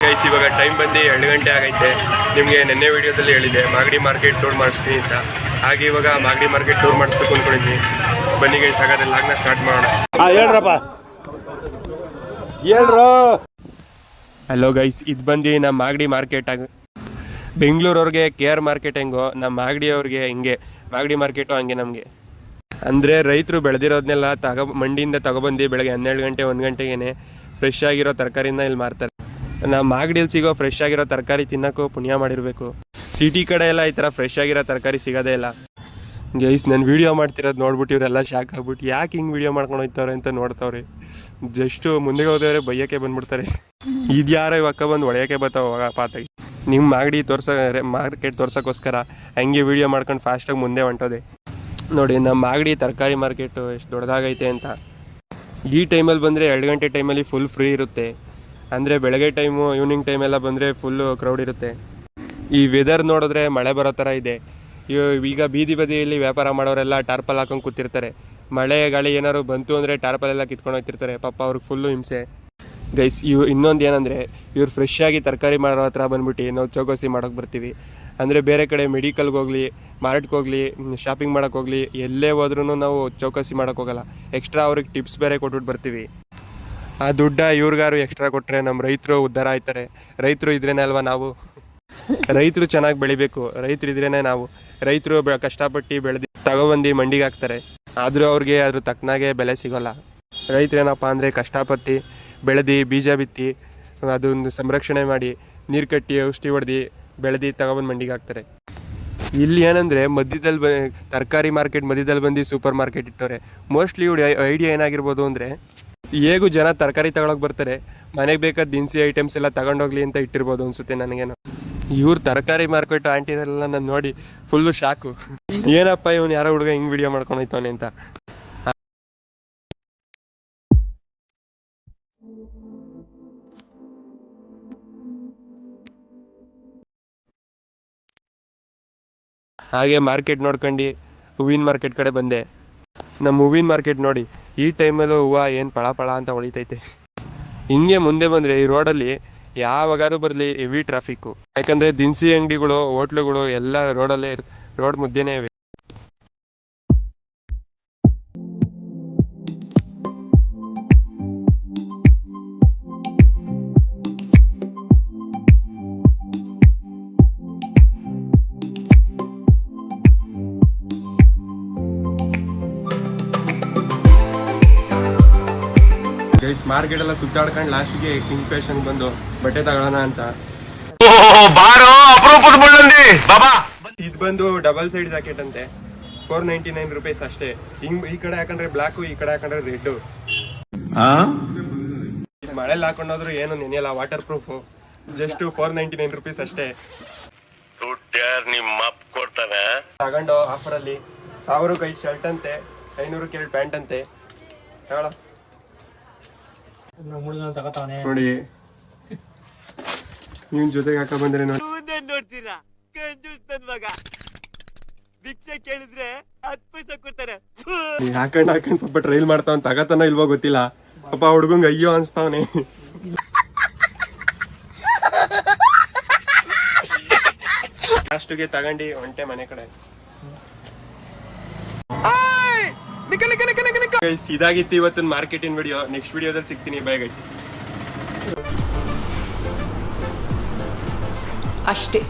Guys ಇವಾಗ time ಬಂದು ಎರಡು ಗಂಟೆ ಆಗೈತೆ. ನಿಮಗೆ ನಿನ್ನೆ ವಿಡಿಯೋದಲ್ಲಿ ಹೇಳಿದೆ ಮಾಗಡಿ ಮಾರ್ಕೆಟ್ ಟೂರ್ ಮಾಡಿಸ್ತೀನಿ ಅಂತ. ಹಾಗೆ ಇವಾಗ ಮಾಗಡಿ ಮಾರ್ಕೆಟ್ ಟೂರ್ ಮಾಡಿಸ್ಬೇಕು ಅಂದ್ಕೊಂಡಿದ್ವಿ ಬನ್ನಿ ಗೈಸ್ ಹಾಗಾದ್ರೆ ಲಾಗ್ನ ಸ್ಟಾರ್ಟ್ ಮಾಡೋಣ. ಹಾ ಹೇಳ್ರಪ್ಪ. ಹೇಳ್ರು. ಹಲೋ ಗೈಸ್ ಇದು ಬಂದು ನಮ್ಮ ಮಾಗಡಿ ಮಾರ್ಕೆಟ್ ಆಗ ಬೆಂಗಳೂರವ್ರಿಗೆ ಕೆ ಆರ್ ಮಾರ್ಕೆಟ್ ಹೆಂಗೋ, ನಮ್ಮ ಮಾಗಡಿ ಅವ್ರಿಗೆ ಹಿಂಗೆ, ಮಾಗಡಿ ಮಾರ್ಕೆಟು ಹಂಗೆ ನಮಗೆ. ಅಂದರೆ ರೈತರು ಬೆಳೆದಿರೋದನ್ನೆಲ್ಲ ತಗ, ಮಂಡಿಯಿಂದ ತಗೊಬಂದು ಬೆಳಗ್ಗೆ ಹನ್ನೆರಡು ಗಂಟೆ, ಒಂದು ಗಂಟೆಗೇನೆ ಫ್ರೆಶ್ ಆಗಿರೋ ತರಕಾರಿನ ಇಲ್ಲಿ ಮಾರ್ತಾರೆ. ನಮ್ಮ ಮಾಗಡಿಯಲ್ಲಿ ಸಿಗೋ ಫ್ರೆಶ್ ಆಗಿರೋ ತರಕಾರಿ ತಿನ್ನೋಕ್ಕೂ ಪುಣ್ಯ ಮಾಡಿರಬೇಕು. ಸಿಟಿ ಕಡೆ ಎಲ್ಲ ಈ ಥರ ಫ್ರೆಶ್ ಆಗಿರೋ ತರಕಾರಿ ಸಿಗೋದೇ ಇಲ್ಲ. ಗೈಸ್ ನಾನು ವೀಡಿಯೋ ಮಾಡ್ತಿರೋದು ನೋಡ್ಬಿಟ್ಟು ಇವರೆಲ್ಲ ಶಾಕ್ ಆಗ್ಬಿಟ್ಟು, ಯಾಕೆ ಹಿಂಗೆ ವೀಡಿಯೋ ಮಾಡ್ಕೊಂಡು ಹೋಗ್ತಾವ್ರೆ ಅಂತ ನೋಡ್ತಾವ್ರೆ. ಜಸ್ಟು ಮುಂದೆ ಹೋದವ್ರೆ ಬೈಯೋಕ್ಕೆ ಬಂದ್ಬಿಡ್ತಾರೆ. ಇದು ಯಾರೋ ಇವಕ್ಕ ಬಂದು ಒಡೆಯೋಕ್ಕೆ ಬರ್ತಾವ ಪಾತಾಗಿ ನಿಮ್ಮ ಮಾಗಡಿ ತೋರ್ಸ ಮಾರ್ಕೆಟ್ ತೋರ್ಸೋಕ್ಕೋಸ್ಕರ ಹಂಗೆ ವೀಡಿಯೋ ಮಾಡ್ಕೊಂಡು ಫಾಸ್ಟಾಗಿ ಮುಂದೆ ಹೊಂಟೋದೆ. ನೋಡಿ, ನಮ್ಮ ಮಾಗಡಿ ತರಕಾರಿ ಮಾರ್ಕೆಟು ಎಷ್ಟು ದೊಡ್ಡದಾಗೈತೆ ಅಂತ. ಈ ಟೈಮಲ್ಲಿ ಬಂದರೆ ಎರಡು ಗಂಟೆ ಟೈಮಲ್ಲಿ ಫುಲ್ ಫ್ರೀ ಇರುತ್ತೆ. ಅಂದರೆ ಬೆಳಗ್ಗೆ ಟೈಮು ಈವ್ನಿಂಗ್ ಟೈಮೆಲ್ಲ ಬಂದರೆ ಫುಲ್ಲು ಕ್ರೌಡ್ ಇರುತ್ತೆ. ಈ ವೆದರ್ ನೋಡಿದ್ರೆ ಮಳೆ ಬರೋ ಥರ ಇದೆ. ಈಗ ಬೀದಿ ಬದಿಯಲ್ಲಿ ವ್ಯಾಪಾರ ಮಾಡೋರೆಲ್ಲ ಟಾರ್ಪಲ್ ಹಾಕೊಂಡು ಕೂತಿರ್ತಾರೆ. ಮಳೆ, ಗಾಳಿ ಏನಾದ್ರು ಬಂತು ಅಂದರೆ ಟಾರ್ಪಲ್ ಎಲ್ಲ ಕಿತ್ಕೊಂಡು ಹೋಗ್ತಿರ್ತಾರೆ. ಪಾಪ ಅವ್ರಿಗೆ ಫುಲ್ಲು ಹಿಂಸೆ. ಗೈಸ್ ಇವ್ ಇನ್ನೊಂದು ಏನಂದರೆ, ಇವ್ರು ಫ್ರೆಶ್ ಆಗಿ ತರಕಾರಿ ಮಾಡೋ ಹತ್ರ ಬಂದ್ಬಿಟ್ಟು ನಾವು ಚೌಕಾಸಿ ಮಾಡೋಕ್ಕೆ ಬರ್ತೀವಿ. ಅಂದರೆ ಬೇರೆ ಕಡೆ ಮೆಡಿಕಲ್ಗೆ ಹೋಗಲಿ, ಮಾರ್ಟ್ಗೆ ಹೋಗಲಿ ಶಾಪಿಂಗ್ ಮಾಡೋಕ್ಕೆ ಹೋಗಲಿ, ಎಲ್ಲೇ ಹೋದ್ರೂ ನಾವು ಚೌಕಾಸಿ ಮಾಡೋಕ್ಕೆ ಹೋಗಲ್ಲ. ಎಕ್ಸ್ಟ್ರಾ ಅವ್ರಿಗೆ ಟಿಪ್ಸ್ ಬೇರೆ ಕೊಟ್ಬಿಟ್ಟು ಬರ್ತೀವಿ. ಆ ದುಡ್ಡ ಇವ್ರಿಗಾರು ಎಕ್ಸ್ಟ್ರಾ ಕೊಟ್ಟರೆ ನಮ್ಮ ರೈತರು ಉದ್ಧಾರ ಆಯ್ತಾರೆ. ರೈತರು ಇದ್ರೇ ಅಲ್ವಾ ನಾವು? ರೈತರು ಚೆನ್ನಾಗಿ ಬೆಳಿಬೇಕು. ರೈತರು ಇದ್ರೇ ನಾವು. ರೈತರು ಬೆ ಕಷ್ಟಪಟ್ಟು ಬೆಳೆದು ತಗೊಬಂದು ಮಂಡಿಗೆ ಹಾಕ್ತಾರೆ. ಆದರೂ ಅವ್ರಿಗೆ ಅದ್ರ ತಕ್ಕನಾಗೆ ಬೆಲೆ ಸಿಗೋಲ್ಲ. ರೈತರೇನಪ್ಪ ಅಂದರೆ ಕಷ್ಟಪಟ್ಟು ಬೆಳೆದು, ಬೀಜ ಬಿತ್ತಿ, ಅದೊಂದು ಸಂರಕ್ಷಣೆ ಮಾಡಿ ನೀರು ಕಟ್ಟಿ ಔಷಧಿ ಹೊಡೆದು, ಬೆಳೆದು ತಗೊಬಂದು ಮಂಡಿಗೆ ಹಾಕ್ತಾರೆ. ಇಲ್ಲಿ ಏನಂದರೆ ಮಧ್ಯದಲ್ಲಿ ಬ, ತರಕಾರಿ ಮಾರ್ಕೆಟ್ ಮಧ್ಯದಲ್ಲಿ ಬಂದು ಸೂಪರ್ ಮಾರ್ಕೆಟ್ ಇಟ್ಟವ್ರೆ. ಮೋಸ್ಟ್ಲಿ ಇವ್ರ ಐಡಿಯಾ ಏನಾಗಿರ್ಬೋದು ಅಂದರೆ, ಹೇಗೂ ಜನ ತರಕಾರಿ ತಗೊಳಕ್ಕೆ ಬರ್ತಾರೆ, ಮನೆಗೆ ಬೇಕಾದ ದಿನಸಿ ಐಟಮ್ಸ್ ಎಲ್ಲ ತಗೊಂಡೋಗ್ಲಿ ಅಂತ ಇಟ್ಟಿರ್ಬೋದು ಅನ್ಸುತ್ತೆ ನನಗೇನು. ಇವ್ರು ತರಕಾರಿ ಮಾರ್ಕೆಟ್ ಆಂಟಿನೆಲ್ಲ ನಾನು ನೋಡಿ ಫುಲ್ಲು ಶಾಕು. ಏನಪ್ಪ ಇವನು ಯಾರೋ ಹುಡುಗ ಹಿಂಗೆ ವಿಡಿಯೋ ಮಾಡ್ಕೊಂಡು ಹೋಯ್ತವನೆ ಅಂತ. ಹಾಗೆ ಮಾರ್ಕೆಟ್ ನೋಡ್ಕೊಂಡು, ಹೂವಿನ ಮಾರ್ಕೆಟ್ ಕಡೆ ಬಂದೆ. ನಮ್ಮ ಹೂವಿನ ಮಾರ್ಕೆಟ್ ನೋಡಿ, ಈ ಟೈಮಲ್ಲೂ ಹೂವು ಏನು ಪಳ ಪಳ ಅಂತ ಹೊಳಿತೈತೆ. ಹಿಂಗೆ ಮುಂದೆ ಬಂದರೆ ಈ ರೋಡಲ್ಲಿ ಯಾವಾಗಾದ್ರೂ ಬರಲಿ ಹೆವಿ ಟ್ರಾಫಿಕ್ಕು ಯಾಕಂದರೆ ದಿನಸಿ ಅಂಗಡಿಗಳು, ಹೋಟ್ಲುಗಳು ಎಲ್ಲ ರೋಡಲ್ಲೇ ರೋಡ್ ಮುದ್ದೆನೇ ಇವೆ. ಗೈಸ್ ಮಾರ್ಕೆಟ್ ಎಲ್ಲ ಸುತ್ತಾಡ್ಕೊಂಡು ಲಾಸ್ಟಿಗೆ ಕಿಂಗ್ ಫ್ಯಾಷನ್ ಬಂದು ಬಟ್ಟೆ ತಗೊಳ್ಳೋಣ ಅಂತ. ಇದು ಬಂದು ಡಬಲ್ ಸೈಡ್ ಜಾಕೆಟ್ ಅಂತೆ. ಫೋರ್ ನೈಂಟಿ ನೈನ್ ರುಪೀಸ್ ಅಷ್ಟೇ. ಹಿಂಗ್ ಈ ಕಡೆ ಹಾಕೊಂಡ್ರೆ ಬ್ಲಾಕ್ ಈ ಕಡೆ ಹಾಕೊಂಡ್ರೆ ರೆಡ್ ಮಳೆ ಹಾಕೊಂಡೋದ್ರು ಏನು ನೆನೆಯಲ್ಲ waterproof just four ninety nine rupees ಅಷ್ಟೇ ತಗೊಂಡು ಆಫರ್ ಅಲ್ಲಿ. ಸಾವಿರಕ್ಕೆ ಐದು ಶರ್ಟ್ ಅಂತೆ ಐನೂರು ಎರಡು ಪ್ಯಾಂಟ್ ಅಂತೆ. ತಗೋತಾವನೆ ನೋಡಿ. ನಿಮ್ ಜೊತೆಗೆ ಹಾಕ ಬಂದ್ರೆ ನೋಡಿ. ನೋಡ್ತೀರಾ? ಕಂಜೂಸ್ ಮಗ. ಭಿಕ್ಷೆ ಕೇಳಿದ್ರೆ ಹತ್ತು ಪೈಸೆ ಕೊಡ್ತಾರೆ. ನೀ ಹಾಕೊಂಡ್ ಹಾಕೊಂಡ್ ಸ್ವಲ್ಪ ಟ್ರೈಲ್ ಮಾಡ್ತಾವ್ ತಗತಾನೋ ಇಲ್ವೋ ಗೊತ್ತಿಲ್ಲ. ಪಾಪ ಹುಡುಗಂಗ್ ಅಯ್ಯೋ ಅನ್ಸ್ತಾವನೆ. ಲಾಸ್ಟ್ಗೆ ತಗೊಂಡು ಒಂಟೆ ಮನೆ ಕಡೆ. ಗೈಸ್ ಇದಾಗಿತ್ತು ಇವತ್ತಿನ ಮಾರ್ಕೆಟಿಂಗ್ ವಿಡಿಯೋ ನೆಕ್ಸ್ಟ್ ವಿಡಿಯೋದಲ್ಲಿ ಸಿಗ್ತೀನಿ. ಬೈ ಗೈಸ್ ಅಷ್ಟೇ.